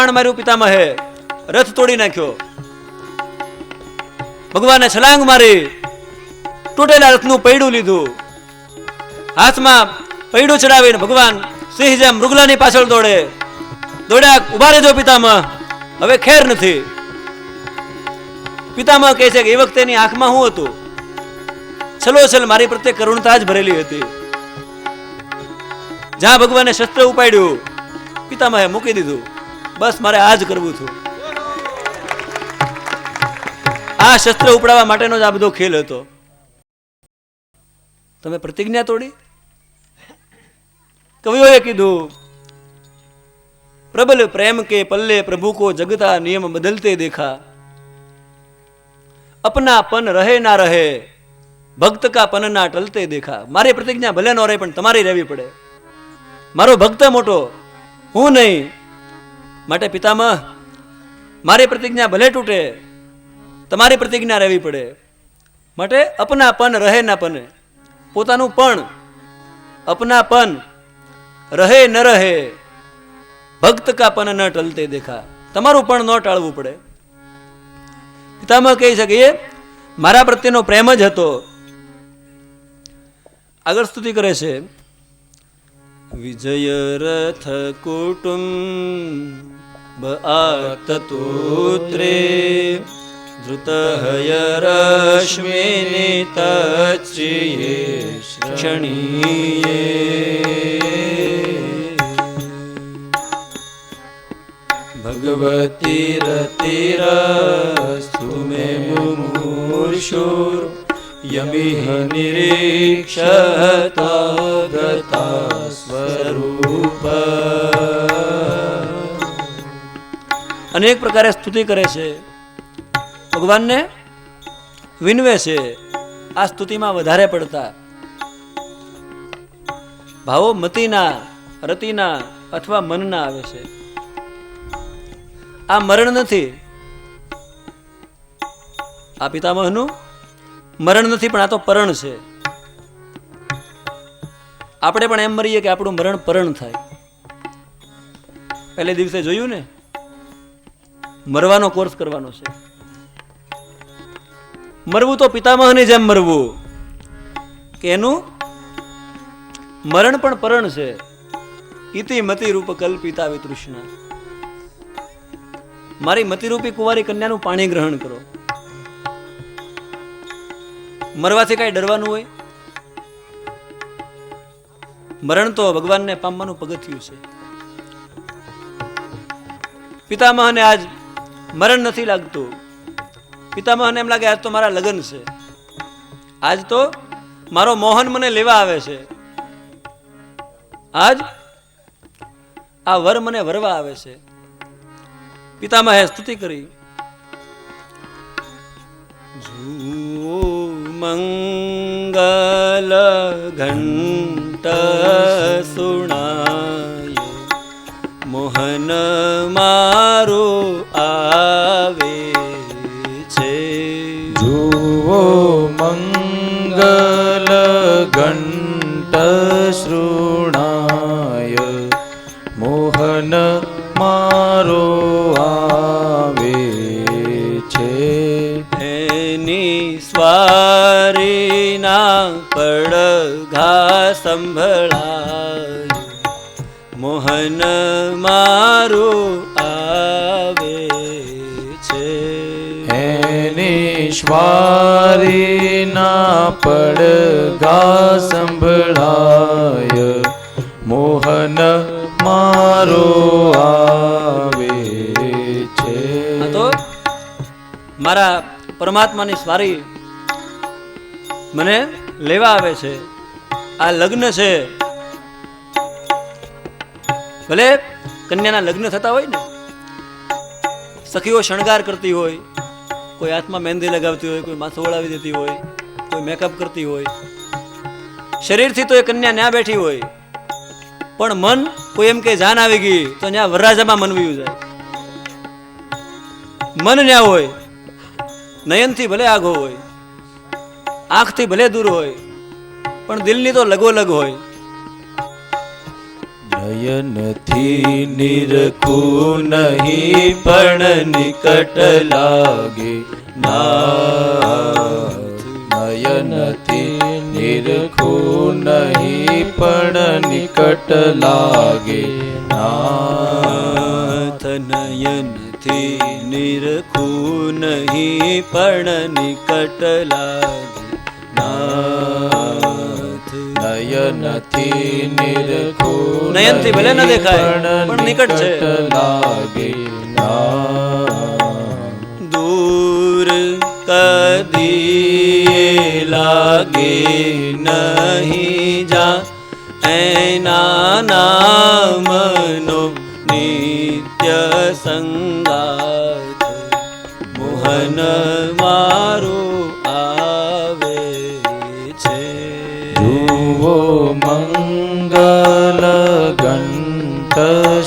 બાણ માર્યું પિતામહે. રથ તોડી નાખ્યો. ભગવાને છલાંગ મારી તૂટેલા રથનું પૈડું લીધું. હાથમાં પૈડું ચડાવીને ભગવાન સિંહ જેમ મૃગલાની પાછળ દોડે. દોડ્યા, ઊભા રહેજો પિતામહ. હવે ખેર નથી. પિતામહ કહે છે કે એ વખતે એની આંખમાં હું હતું? છલોછલ મારી પ્રત્યે કરુણતા જ ભરેલી હતી. જ્યાં ભગવાને શસ્ત્ર ઉપાડ્યું, પિતામહે મૂકી દીધું. બસ મારે આ જ કરવું હતું. આ શસ્ત્ર ઉપડાવવા માટેનો જ આ બધો ખેલ હતો. તમે પ્રતિજ્ઞા તોડી? કવિઓએ કીધું, પ્રબલ પ્રેમ કે પલ્લે પ્રભુ કો જગતા નિયમ બદલતે દેખા. અપના પન રહે ના રહે, ભક્ત કા પન ના ટલતે દેખા. મારી પ્રતિજ્ઞા ભલે ન રહે, પણ તમારી રહેવી પડે. મારો ભક્ત મોટો, હું નહીં. માટે પિતામહ, મારી પ્રતિજ્ઞા ભલે તૂટે, તમારી પ્રતિજ્ઞા રહેવી પડે. માટે અપનાપન રહે ના પને. પોતાનું પણ અપનાપન રહે ન રહે. ભક્ત કા પન ન ટલતે દેખા. તમારું પણ ન ટાળવું પડે. પિતામહ કહી શકીએ મારા પ્રત્યેનો પ્રેમ જ હતો. આગળ સ્તુતિ કરે છે, વિજય રથ કુટુંબ व धृतहयरश्मिनि तच्चिये क्षणीये। शृषणि मे मुमुषोर्यमिह निरीक्षता गता स्वरूप। અનેક પ્રકારે સ્તુતિ કરે છે. ભગવાનને વિનવે છે આ સ્તુતિમાં વધારે પડતા. ભાવો મતિના, રતિના અથવા મનના આવે છે. આ મરણ નથી. આ પિતામહનું મરણ નથી, પણ આ તો પરણ છે. આપણે પણ એમ મરીએ કે આપણું મરણ પરણ થાય. પહેલે દિવસે જોયું ને? મરવાનો કોર્સ કરવાનો છે. મરવું તો પિતામહની જેમ મરવું. કે એનું મરણ પણ પરણ છે. ઇતિ મતિ રૂપ કલ્પિતા વિતૃષ્ણ મારી મતિરૂપી કુંવારી કન્યાનું પાણી ગ્રહણ કરો. મરવાથી કાંઈ ડરવાનું હોય? મરણ તો ભગવાનને પામવાનું પગથિયું છે. પિતામહને આજ મરણ નથી લાગતું. પિતામહને એમ લાગે, આજ તો મારા લગ્ન છે. આજ તો મારો મોહન મને લેવા આવે છે. આજ આ વર મને વરવા આવે છે. પિતામહે સ્તુતિ કરી. મંગલ ઘંટ સુણાય, મોહન મારો સંભળાય. મોહન મારો આવે છે. એની શ્વારીના પડઘા સંભળાય. મોહન મારો આવે છે. તો મારા પરમાત્માની સ્વારી મને લેવા આવે છે. આ લગ્ન છે. ભલે કન્યાના લગ્ન થતા હોય ને, સખીઓ શણગાર કરતી હોય, કોઈ હાથમાં મહેંદી લગાવતી હોય, કોઈ માથું વળાવી દેતી હોય, કોઈ મેકઅપ કરતી હોય. શરીરથી તો એ કન્યા ન્યા બેઠી હોય. પણ મન કોઈ એમ કે જાન આવી ગઈ, તો ત્યાં વરરાજામાં મન વયું જાય. મન ન્યા હોય, નયનથી ભલે આઘો હોય, આંખથી ભલે દૂર હોય પણ દિલની તો લગોલગ હોય. નયનથી નિરખું નહીં પણ નિકટ લાગે ના નયનથી નિરખું નહીં પણ નિકટ લાગે નાથ નાથ. નયનથી નિરખું નહીં પણ નિકટ લાગે નાથ. નયનથી નિરખું નયનથી ભલે ન દેખાય, પણ નિકટ છે. લાગે દૂર કદી લાગે નહીં જા એના નામનો નિત્ય સંગાત મોહન મારો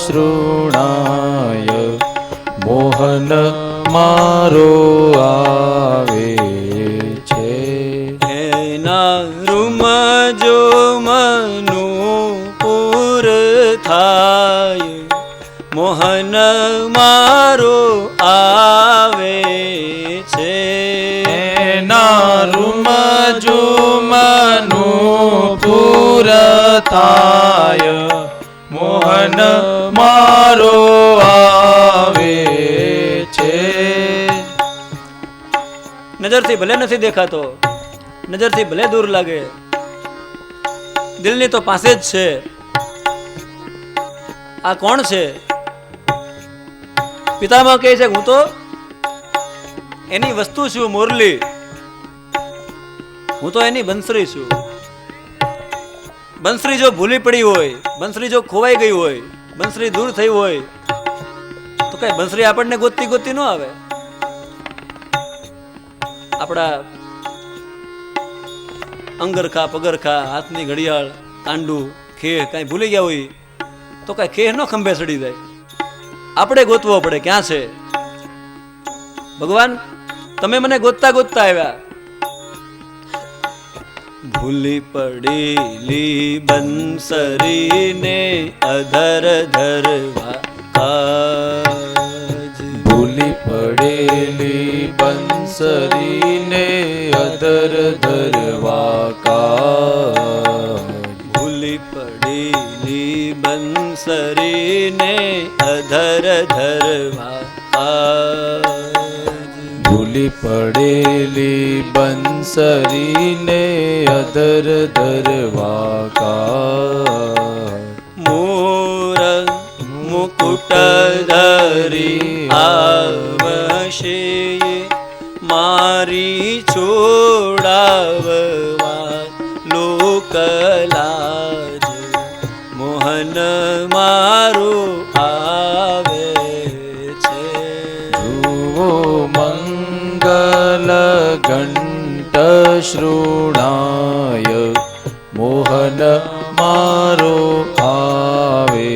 શૃણાય મોહન મારો આવે છે. એના રૂમ જો મનુ પૂર થાય મોહન મારો આવે છે. એના રૂમ મનુ પૂર થાય. મોહન મારો આવે છે. નજરથી ભલે નથી દેખાતો, નજરથી ભલે દૂર લાગે, દિલની તો પાસે જ છે. આ કોણ છે? પિતામાં કહે છે, હું તો એની વસ્તુ છું, મુરલી. હું તો એની બંસરી છું. બંસરી જો ભૂલી પડી હોય, બંસરી જો ખોવાઈ ગઈ હોય, બંસરી દૂર થઈ હોય, તો કઈ બંસરી આપણને ગોતતી ગોતતી ન આવે. આપણા અંગરખા, પગરખા, હાથની ઘડિયાળ, કાંડું, ખેહ કાંઈ ભૂલી ગયા હોય, તો કાંઈ ખેહ ન ખંભે સડી જાય. આપણે ગોતવો પડે, ક્યાં છે? ભગવાન, તમે મને ગોતતા ગોતતા આવ્યા. ભૂલી પડેલી બંસરીને અધર ધરવા ભૂલી પડેલી બંસરીને અધર ધરવા કા ભૂલી પડેલી બંસરીને અધર ધરવા આજ. ભૂલી પડેલી બંસરીને અધર ધરવા કાજ મોર મુકુટ ધરી આવશે. મારી છોડાવવા લોકલાજ ઘંટ મોહન મારો આવે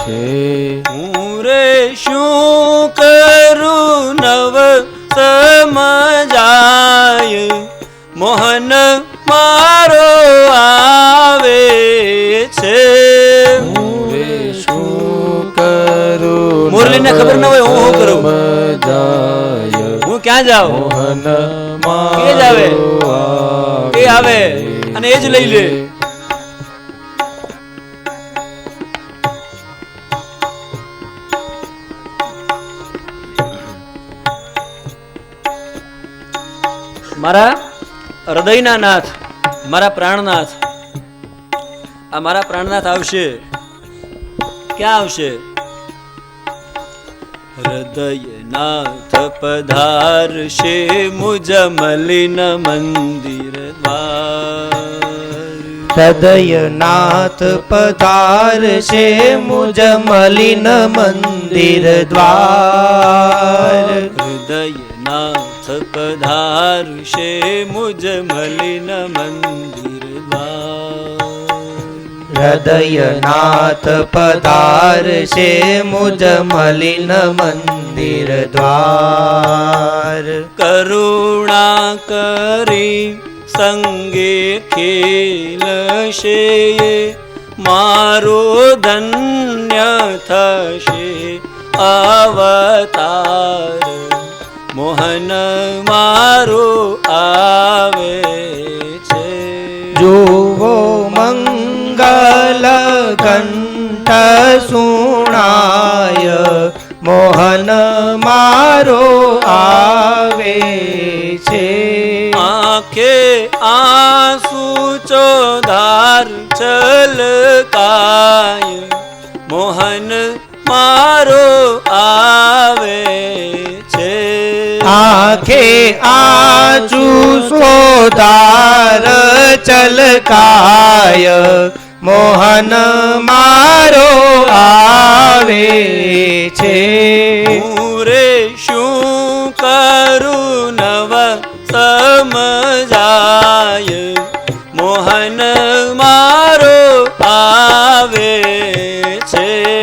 છે. હું રે શું કરું નવ સમજાય? મોહન મારો આવે છે. રે શું કરું મુરલીને ખબર ન હોય હું શું કરું. હું ક્યાં જાઉં? મોહન એ જ આવે. એ આવે અને એ જ લઈ લે. મારા હૃદયના નાથ, મારા પ્રાણનાથ, આ મારા પ્રાણનાથ આવશે. ક્યાં આવશે? नापधारे मलिन मन्दरद्वादनाथपधारे मूजलिन मन्दिरद्वादयनाथपधारे मूज मलिन द्वार હૃદયનાથ પધારશે મુજ મલિન મંદિર દ્વાર. કરુણા કરી સંગે ખેલશે મારો ધન્ય થશે અવતાર. મોહન મારો આવે છે. જુવો મંગલ કંઠ સુણાય મોહન મારો આવે છે આંખે આંસુ ચોધાર છલકાય મોહન મારો આવે છે આંખે આચુ સોદાર ચલકાય મોહન મારો આવે છે. રે શું કરું નવ સમજાય? મોહન મારો આવે છે.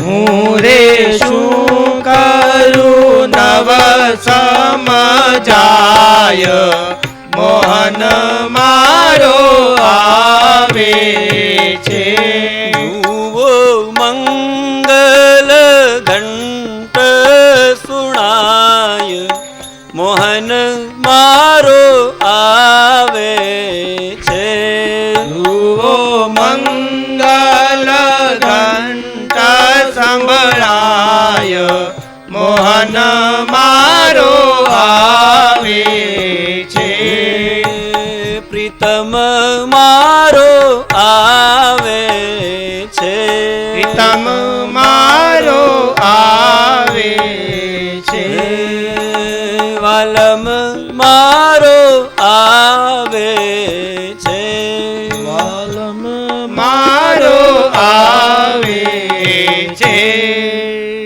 હું રે શું કરું નવ સમજાય? મોહન મારો આવે છે મારો આવે છે. પિતમ મારો આવે